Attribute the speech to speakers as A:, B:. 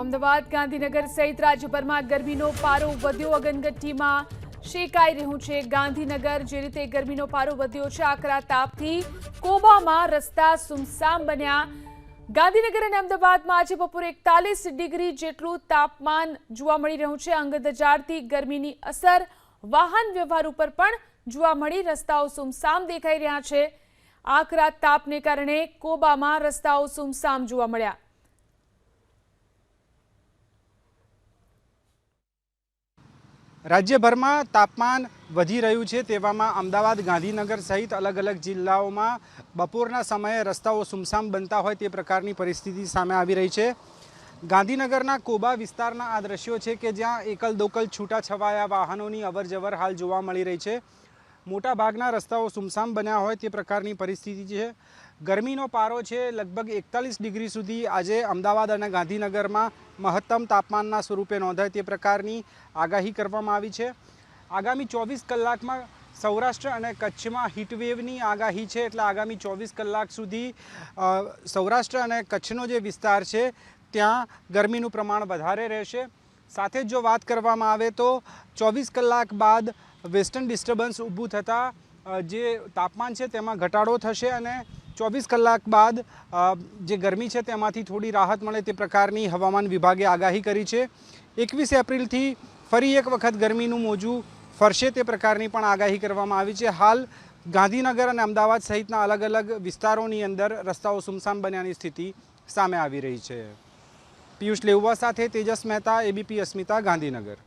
A: અમદાવાદ ગાંધીનગર સહિત રાજ્યભરમાં ગરમીનો પારો વધ્યો. અગનગટ્ટીમાં શેકાઈ રહ્યું છે. ગાંધીનગર જે રીતે ગરમીનો પારો વધ્યો છે, આકરા તાપથી કોબામાં રસ્તા સુમસામ બન્યા. ગાંધીનગર અને અમદાવાદમાં આજે બપોરે એકતાલીસ ડિગ્રી જેટલું તાપમાન જોવા મળી રહ્યું છે. અંગધજાળતી ગરમીની અસર વાહન વ્યવહાર ઉપર પણ જોવા મળી. રસ્તાઓ સુમસામ દેખાઈ રહ્યા છે. આકરા તાપને કારણે કોબામાં રસ્તાઓ સુમસામ જોવા મળ્યા.
B: રાજ્યભરમાં તાપમાન વધી રહ્યું છે તેવામાં અમદાવાદ, ગાંધીનગર સહિત અલગ અલગ જિલ્લાઓમાં બપોરના સમયે રસ્તાઓ સુમસામ બનતા હોય તે પ્રકારની પરિસ્થિતિ સામે આવી રહી છે. ગાંધીનગરના કોબા વિસ્તારના આ દ્રશ્યો છે કે જ્યાં એકલ દોકલ છૂટાછવાયા વાહનોની અવરજવર હાલ જોવા મળી રહી છે. મોટા ભાગના રસ્તાઓ સુમસામ બન્યા હોય તે પ્રકારની પરિસ્થિતિ છે. ગરમીનો પારો છે લગભગ એકતાલીસ ડિગ્રી સુધી. આજે અમદાવાદ અને ગાંધીનગરમાં મહત્તમ તાપમાનના સ્વરૂપે નોંધાય તે પ્રકારની આગાહી કરવામાં આવી છે. આગામી ચોવીસ કલાકમાં સૌરાષ્ટ્ર અને કચ્છમાં હીટવેવની આગાહી છે એટલે આગામી ચોવીસ કલાક સુધી સૌરાષ્ટ્ર અને કચ્છનો જે વિસ્તાર છે ત્યાં ગરમીનું પ્રમાણ વધારે રહેશે. સાથે જ જો વાત કરવામાં આવે તો ચોવીસ કલાક બાદ વેસ્ટર્ન ડિસ્ટર્બન્સ ઊભું થતાં જે તાપમાન છે તેમાં ઘટાડો થશે અને ચોવીસ કલાક બાદ જે ગરમી છે તેમાંથી થોડી રાહત મળે તે પ્રકારની હવામાન વિભાગે આગાહી કરી છે. એકવીસ એપ્રિલથી ફરી એક વખત ગરમીનું મોજું ફરશે તે પ્રકારની પણ આગાહી કરવામાં આવી છે. હાલ ગાંધીનગર અને અમદાવાદ સહિતના અલગ અલગ વિસ્તારોની અંદર રસ્તાઓ સુમસામ બન્યાની સ્થિતિ સામે આવી રહી છે. પિયુષ લેઉવા સાથે તેજસ મહેતા, એબીપી અસ્મિતા, ગાંધીનગર.